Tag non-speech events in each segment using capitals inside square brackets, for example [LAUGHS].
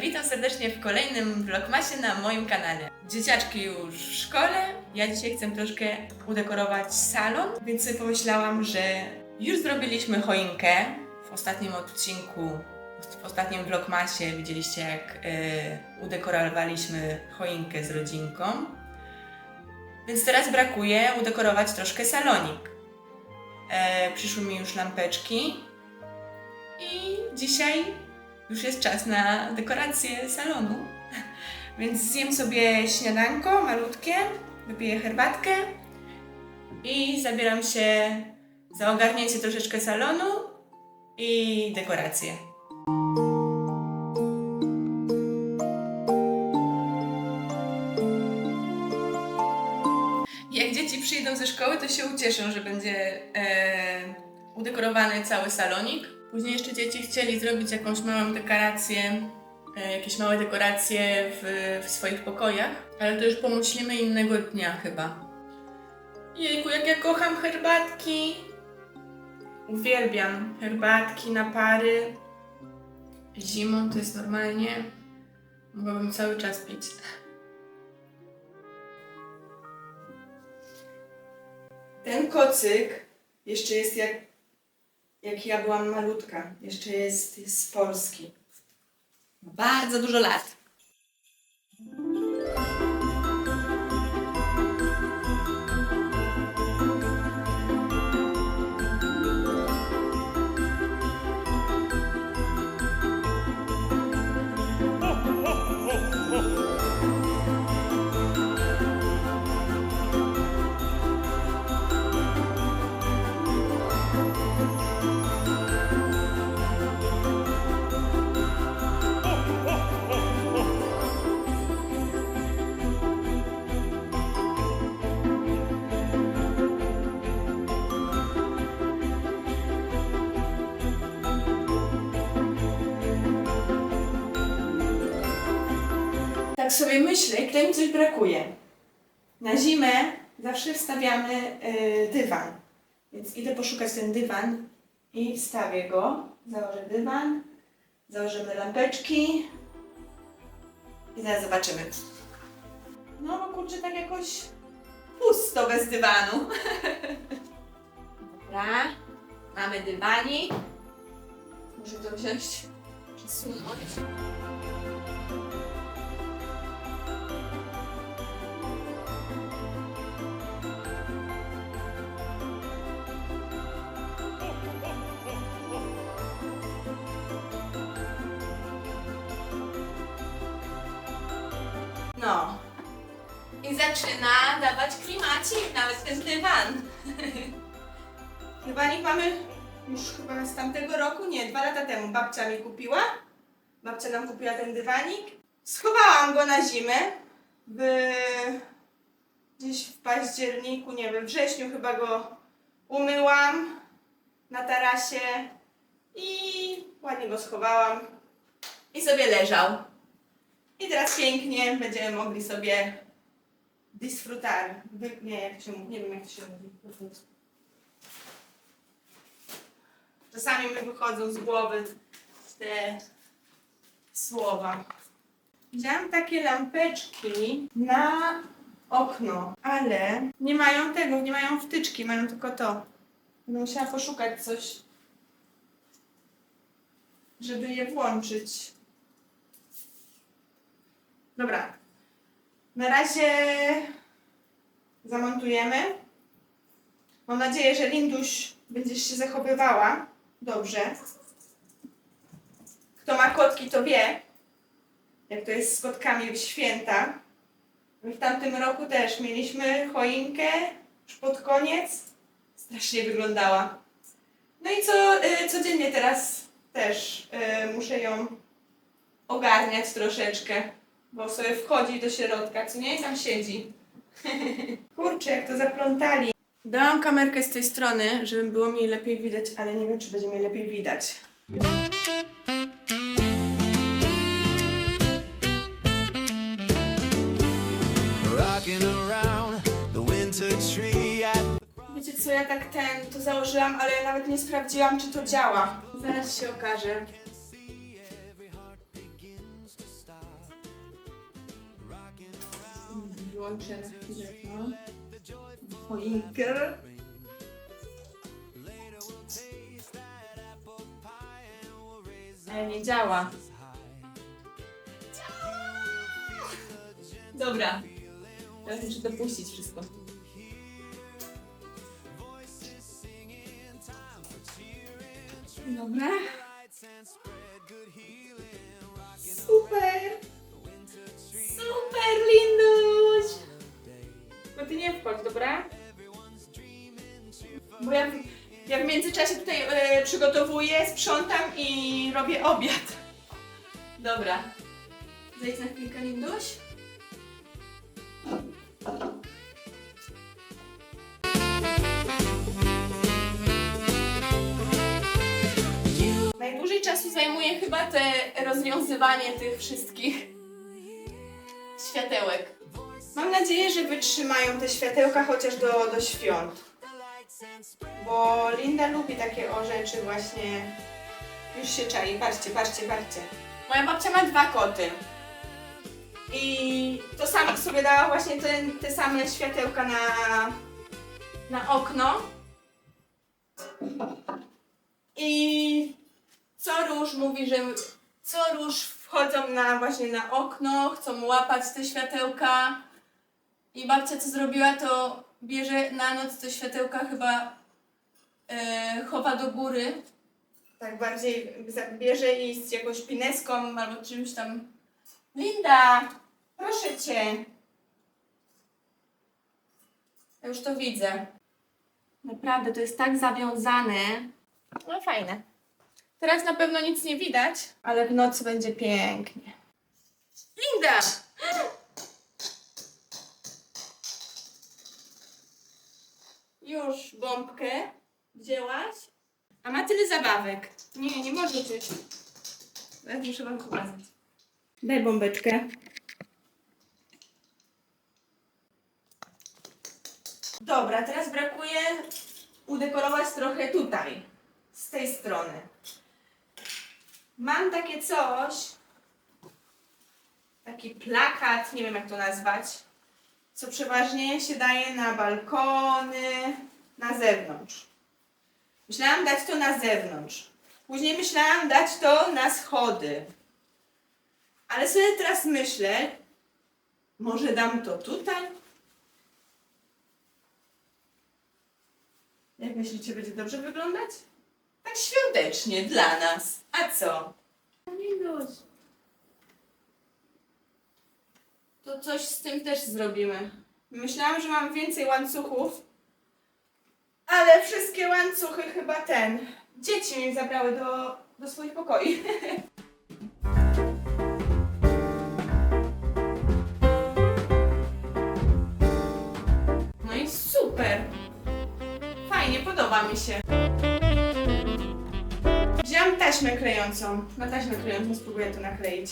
witam serdecznie w kolejnym vlogmasie na moim kanale. Dzieciaczki już w szkole, ja dzisiaj chcę troszkę udekorować salon, więc sobie pomyślałam, że już zrobiliśmy choinkę w ostatnim odcinku, w ostatnim vlogmasie widzieliście jak e, udekorowaliśmy choinkę z rodzinką. Więc teraz brakuje udekorować troszkę salonik. E, przyszły mi już lampeczki i dzisiaj już jest czas na dekorację salonu. [LAUGHS] Więc zjem sobie śniadanko malutkie, wypiję herbatkę i zabieram się za ogarnięcie troszeczkę salonu i dekorację. Jak dzieci przyjdą ze szkoły, to się ucieszą, że będzie e, udekorowany cały salonik. Później jeszcze dzieci chcieli zrobić jakąś małą dekorację, e, jakieś małe dekoracje w, w swoich pokojach, ale to już pomyślimy innego dnia chyba. Jejku, jak ja kocham herbatki! Uwielbiam herbatki na pary. Zimą to jest normalnie. Mogłabym cały czas pić. Ten kocyk jeszcze jest jak, jak ja byłam malutka. Jeszcze jest, jest z Polski. Bardzo dużo lat. Tak sobie myślę, ile mi coś brakuje. Na zimę zawsze wstawiamy y, dywan. Więc idę poszukać ten dywan i wstawię go. Założę dywan, założymy lampeczki i zaraz zobaczymy. No bo kurczę, tak jakoś pusto bez dywanu. [LAUGHS] Dobra, mamy dywanik. Muszę to wziąć, przesunąć. No. I zaczyna dawać klimacik, nawet ten dywan. [LAUGHS] Dywanik mamy już chyba z tamtego roku, nie, dwa lata temu babcia mi kupiła. Babcia nam kupiła ten dywanik. Schowałam go na zimę. W... Gdzieś w październiku, nie wiem, wrześniu chyba go umyłam na tarasie i ładnie go schowałam. I sobie leżał. I teraz pięknie będziemy mogli sobie disfrutar. Nie, jak się nie wiem jak się mówi. Czasami mi wychodzą z głowy te słowa. Wziąłem takie lampeczki na okno, ale nie mają tego, nie mają wtyczki, mają tylko to. Będę musiała poszukać coś, żeby je włączyć. Dobra. Na razie zamontujemy. Mam nadzieję, że Linduś będziesz się zachowywała dobrze. Kto ma kotki, to wie, jak to jest z kotkami w święta. My w tamtym roku też mieliśmy choinkę już pod koniec. Strasznie wyglądała. No i co y, codziennie teraz też y, muszę ją ogarniać troszeczkę. Bo sobie wchodzi do środka, co nie? I tam siedzi. [LAUGHS] Kurczę, jak to zaplątali. Dałam kamerkę z tej strony, żeby było mi lepiej widać, ale nie wiem, czy będzie mnie lepiej widać. Wiecie co, ja tak ten, to założyłam, ale nawet nie sprawdziłam, czy to działa. Zaraz się okaże. Wyłączę na chwilę to. Choinkę. Ale nie działa. Dobra. Teraz muszę to puścić wszystko. Dobra. Super! Super, Linduś! Ty nie wchodź, dobra? Bo ja, ja w międzyczasie tutaj e, przygotowuję, sprzątam i robię obiad. Dobra. Zejdź na chwilkę, Linduś. Najdłużej czasu zajmuje chyba te rozwiązywanie tych wszystkich światełek. Mam nadzieję, że wytrzymają te światełka chociaż do, do świąt. Bo Linda lubi takie o rzeczy właśnie. Już się czai. Patrzcie, patrzcie, patrzcie. Moja babcia ma dwa koty. I to samo sobie dała właśnie te, te same światełka na, na okno. I co róż mówi, że co róż wchodzą na właśnie na okno, chcą łapać te światełka. I babcia co zrobiła, to bierze na noc te światełka chyba e, chowa do góry. Tak bardziej bierze i z jakąś pineską albo czymś tam. Linda, proszę cię. Ja już to widzę. Naprawdę, to jest tak zawiązane. No fajne. Teraz na pewno nic nie widać, ale w nocy będzie pięknie. Linda! Już bombkę wzięłaś? A ma tyle zabawek. Nie, nie może być. Teraz muszę wam pokazać. Daj bombeczkę. Dobra, teraz brakuje udekorować trochę tutaj, z tej strony. Mam takie coś, taki plakat, nie wiem jak to nazwać, co przeważnie się daje na balkony, na zewnątrz. Myślałam dać to na zewnątrz. Później myślałam dać to na schody. Ale sobie teraz myślę, może dam to tutaj? Jak myślicie, będzie dobrze wyglądać? Tak świątecznie dla nas. A co? Minus. To coś z tym też zrobimy. Myślałam, że mam więcej łańcuchów, ale wszystkie łańcuchy chyba ten. Dzieci mi zabrały do, do swoich pokoi. No i super. Fajnie, podoba mi się. Wzięłam taśmę klejącą. Na taśmę klejącą spróbuję to nakleić.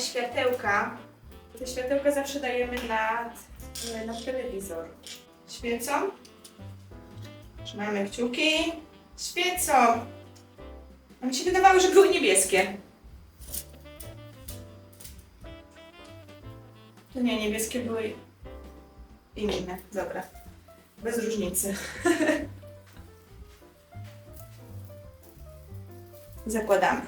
Światełka. Te światełka zawsze dajemy nad, e, na telewizor. Świecą. Trzymajmy kciuki. Świecą. A mi się wydawało, że były niebieskie. To nie, niebieskie były inne. Dobra. Bez różnicy. [LAUGHS] Zakładamy.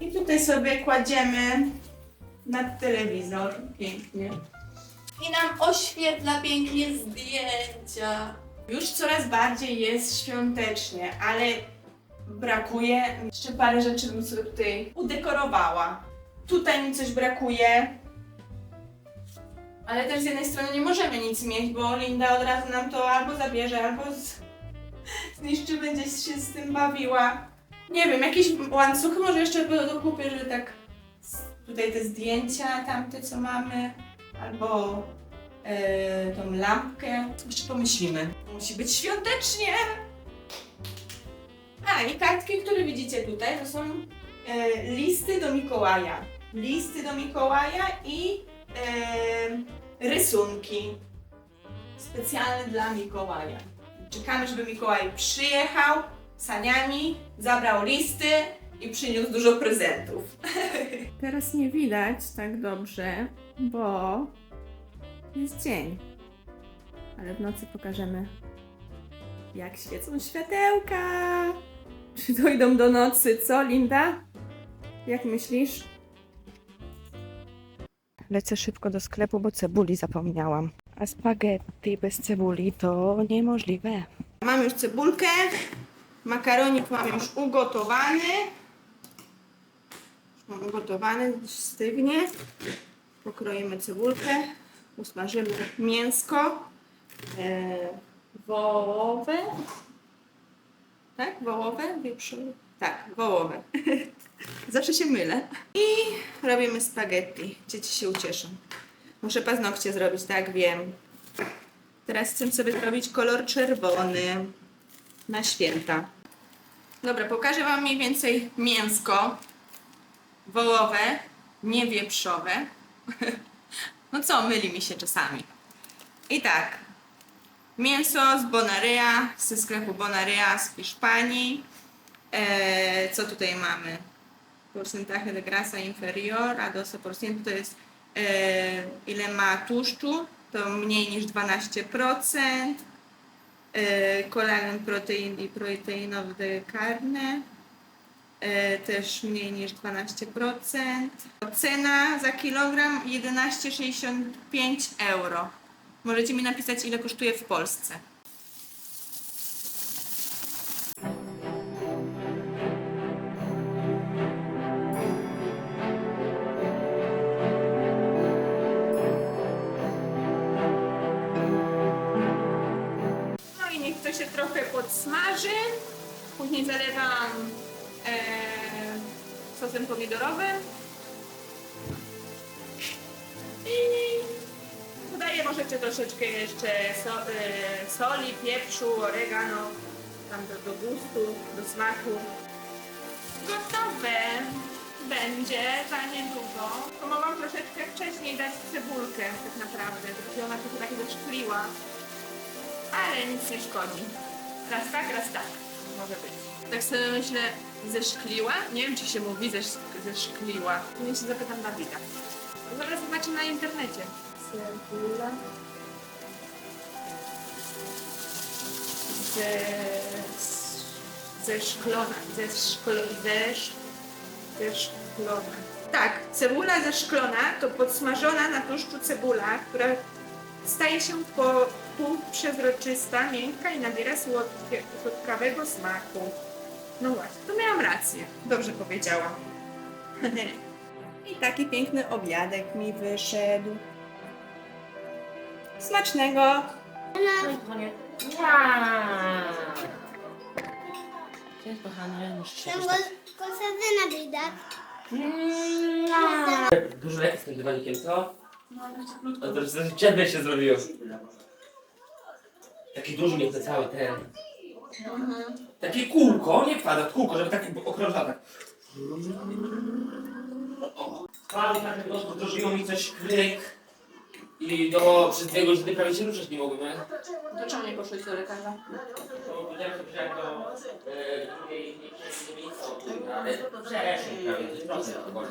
I tutaj sobie kładziemy nad telewizor. Pięknie. I nam oświetla pięknie zdjęcia. Już coraz bardziej jest świątecznie, ale brakuje. Jeszcze parę rzeczy bym sobie tutaj udekorowała. Tutaj mi coś brakuje. Ale też z jednej strony nie możemy nic mieć, bo Linda od razu nam to albo zabierze, albo z... [LAUGHS] zniszczy, będzie się z tym bawiła. Nie wiem, jakieś łańcuchy może jeszcze do- dokupię, że tak tutaj te zdjęcia tamte co mamy, albo e, tą lampkę. Jeszcze pomyślimy. Musi być świątecznie. A i kartki, które widzicie tutaj, to są e, listy do Mikołaja. Listy do Mikołaja i e, rysunki specjalne dla Mikołaja. Czekamy, żeby Mikołaj przyjechał saniami, zabrał listy i przyniósł dużo prezentów. [LAUGHS] Teraz nie widać tak dobrze, bo jest dzień. Ale w nocy pokażemy, jak świecą światełka. Czy dojdą do nocy, co, Linda? Jak myślisz? Lecę szybko do sklepu, bo cebuli zapomniałam. A spaghetti bez cebuli to niemożliwe. Mam już cebulkę, makaronik mam już ugotowany. Mam ugotowany, stygnie. Pokroimy cebulkę, usmażymy mięsko e, wołowe. Tak? Wołowe? Wieprzowe? Tak, wołowe. [LAUGHS] Zawsze się mylę. I robimy spaghetti. Dzieci się ucieszą. Muszę paznokcie zrobić, tak wiem. Teraz chcę sobie zrobić kolor czerwony na święta. Dobra, pokażę Wam mniej więcej mięsko wołowe, nie wieprzowe. [LAUGHS] No co, myli mi się czasami. I tak, mięso z Bonaryja, ze sklepu Bonaryja z Hiszpanii. E, co tutaj mamy? Porcentaje de grasa inferior a 12% to jest e, ile ma tłuszczu, to mniej niż 12%. E, kolagen protein i proteinowy carne też mniej niż 12%. Cena za kilogram 11,65 euro. Możecie mi napisać ile kosztuje w Polsce. No i niech to się trochę podsmaży. Później zalewam e, sosem pomidorowym. I dodaję możecie troszeczkę jeszcze so, e, soli, pieprzu, oregano, tam do, do gustu, do smaku. Gotowe będzie za niedługo. To mogłam troszeczkę wcześniej dać cebulkę tak naprawdę, żeby ona trochę tak zeszkliła. Ale nic nie szkodzi. Raz tak, raz tak. Może być. Tak sobie myślę, zeszkliła? Nie wiem, czy się mówi zesz zeszkliła. Nie się zapytam Dawida. Zaraz zobaczę na internecie. Cebula. Ze... Zeszklona. Zeszklo... Zesz... Zeszklona. Tak, cebula zeszklona to podsmażona na tłuszczu cebula, która staje się po pół przezroczysta, miękka i nabiera słodkawego smaku. No właśnie, to miałam rację. Dobrze powiedziałam. [LAUGHS] I taki piękny obiadek mi wyszedł. Smacznego! Cześć kochany, się Tengo cosas de Navidad. Dużo lepiej z tym dywanikiem, co? No to już ciebie się zrobiło. Taki duży mieć ten cały ten. Takie kółko, nie kwadrat, kółko, żeby tak okrążał tak. O. Prawie tak po prostu dożyło mi coś kryk. I do, przez dwie godziny prawie się ruszać nie mogłem, nie? To czemu nie poszłeś do lekarza? To powiedziałem sobie, że jak do e, drugiej nie przejdzie miejsca, ale przeszedł prawie, to jest proste odchodzi.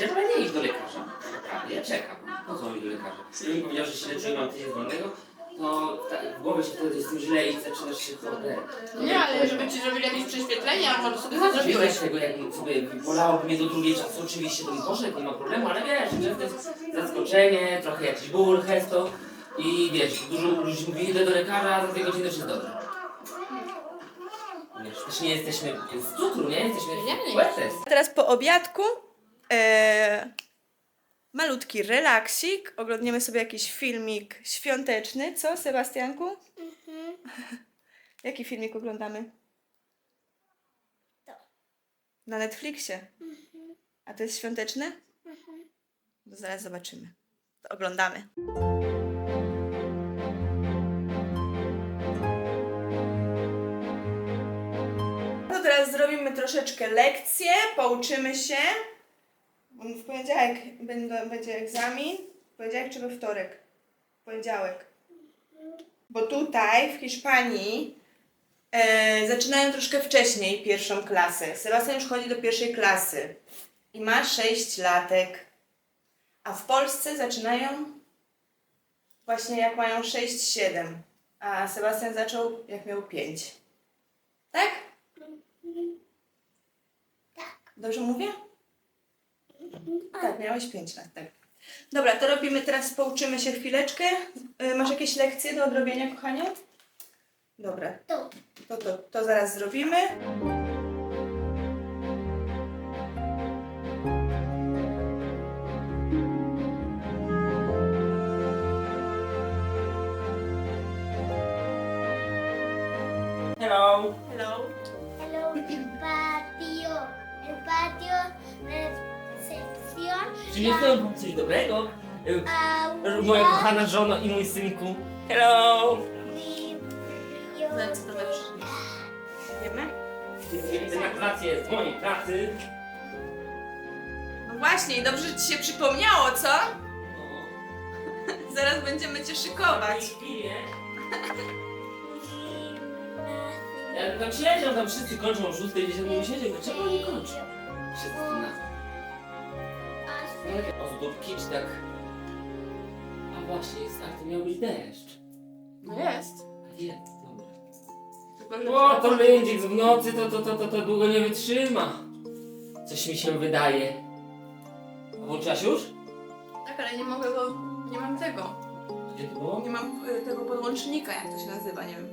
Ja chyba nie iść do lekarza. Naprawdę, ja czekam. Po co mi do lekarza? Gdybym mi powiedział, że się leczy i mam tydzień wolnego, to tak, w głowie się wtedy jest tym źle i zaczynasz się chodzić. Nie, ale żeby ci zrobili jakieś prześwietlenie, albo to sobie zrobiłeś. tego, jak sobie bolałoby mnie do drugiej czasu, oczywiście to bym poszedł, nie ma problemu, ale wiesz, że to jest zaskoczenie, trochę jakiś ból, hesto i wiesz, dużo ludzi mówi, idę do lekarza, a za dwie godziny już jest dobrze. Wiesz, też nie jesteśmy z cukru, nie? Jesteśmy Nie. Teraz po obiadku e, malutki relaksik. Oglądniemy sobie jakiś filmik świąteczny. Co, Sebastianku? Mhm. Jaki filmik oglądamy? To. Na Netflixie. A to jest świąteczne? Mhm. To zaraz zobaczymy. To oglądamy. No teraz zrobimy troszeczkę lekcję, pouczymy się. W poniedziałek będą, będzie egzamin. W poniedziałek czy we wtorek? W poniedziałek. Bo tutaj w Hiszpanii e, zaczynają troszkę wcześniej pierwszą klasę. Sebastian już chodzi do pierwszej klasy i ma 6 latek. A w Polsce zaczynają właśnie jak mają 6-7. A Sebastian zaczął jak miał 5. Tak? Tak. Dobrze mówię? Tak, miałeś 5 lat, tak. Dobra, to robimy teraz, pouczymy się chwileczkę. Y, Masz jakieś lekcje do odrobienia, kochanie? Dobra, Tu. to, to, to zaraz zrobimy. Hello! Hello. Hello, nie powiem coś dobrego? Y, Aula, Moja kochana żono i mój synku. Hello! No, co to dobrze? Wiemy? Z mojej pracy. No właśnie, i dobrze, że Ci się przypomniało, co? Zaraz będziemy Cię szykować. Ja tam siedział, tam wszyscy kończą o 6, 10 minut siedział, dlaczego oni kończą? Wszyscy na... O, zdóbki czy tak... A właśnie, jest tak, to miał być deszcz. No jest. A jest, dobra. O, to lędzik w nocy, to, to, to, to, to długo nie wytrzyma. Coś mi się wydaje. A włączyłaś już? Tak, ale nie mogę, bo nie mam tego. Gdzie to było? Nie mam y, tego podłącznika, jak to się nazywa, nie wiem.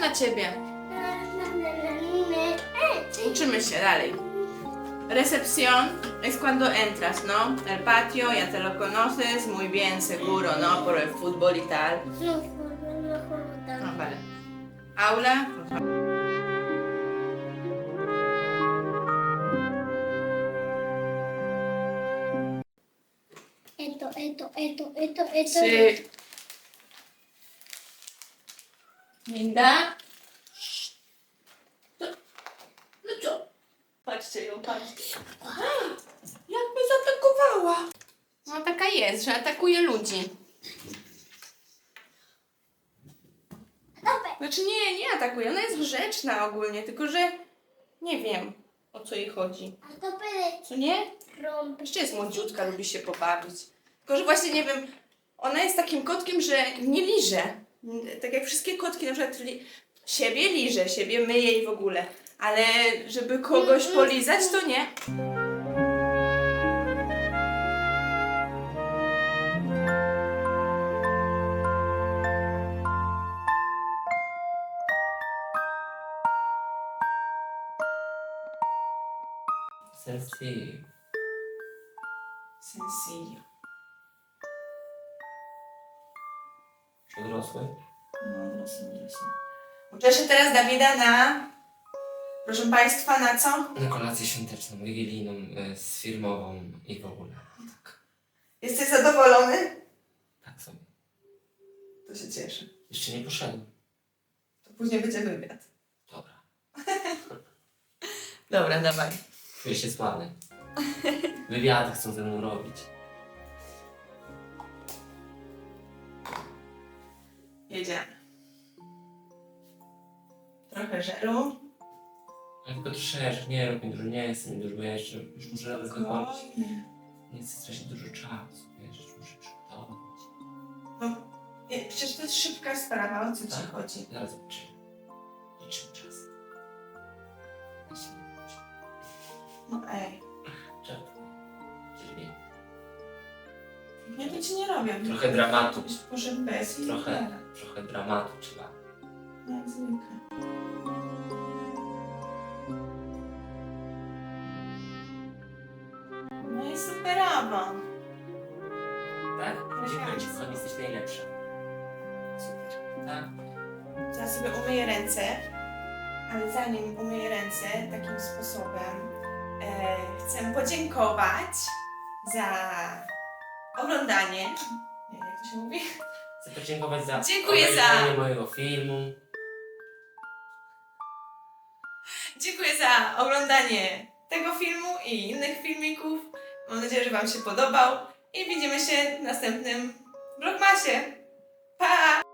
Czekam na Ciebie. Uczymy się dalej. Recepción es cuando entras, ¿no? El patio ya te lo conoces muy bien, seguro, ¿no? Por el fútbol y tal. Ah, vale. Aula. Esto, esto, esto, esto, esto. Czy... Linda? Patrzcie ją, patrzcie. Jak mnie zaatakowała. No taka jest, że atakuje ludzi. Znaczy nie, nie atakuje, ona jest grzeczna ogólnie, tylko że nie wiem o co jej chodzi. A to Co nie? rompe. Jeszcze jest młodziutka, lubi się pobawić. Tylko, że właśnie nie wiem, ona jest takim kotkiem, że nie liże. Tak jak wszystkie kotki, na przykład li siebie liże, siebie myje i w ogóle. Ale żeby kogoś polizać, to nie. Sensi. Sencillo. Odrosły? No, rozumiem, rozumiem. Uczę się teraz Dawida na... Proszę Państwa, na co? Na kolację świąteczną, wigilijną, e, z firmową i w ogóle. Jesteś zadowolony? Tak sobie. To się cieszę. Jeszcze nie poszedłem. To później będzie wywiad. Dobra. [LAUGHS] Dobra, dawaj. Czuję się sławny. [LAUGHS] Wywiady chcą ze mną robić. Jedziemy. Trochę żelu. Ale tylko troszeczkę, nie rób mi dużo, nie mi dużo, bo ja jeszcze już muszę nawet zakończyć. Spokojnie. Nie chcę stracić dużo czasu, wiesz, już muszę przygotować. No, nie, przecież to jest szybka sprawa, o co ci Tak? chodzi? Zaraz zobaczymy. Liczymy czas. No ej. Czyli ja to ci nie robię. Trochę dramatu. Poszedł bez i trochę, tyle. trochę dramatu trzeba. Jak zwykle. Superowo. Tak? Dziękuję Ci, kochani, jesteś najlepsza. Super. Tak? Teraz sobie umyję ręce, ale zanim umyję ręce takim sposobem, e, chcę podziękować za oglądanie. Nie, jak to się mówi? Chcę podziękować za Dziękuję za- obejrzenie mojego filmu. Dziękuję za oglądanie tego filmu i innych filmików. Mam nadzieję, że Wam się podobał i widzimy się w następnym Vlogmasie! Pa!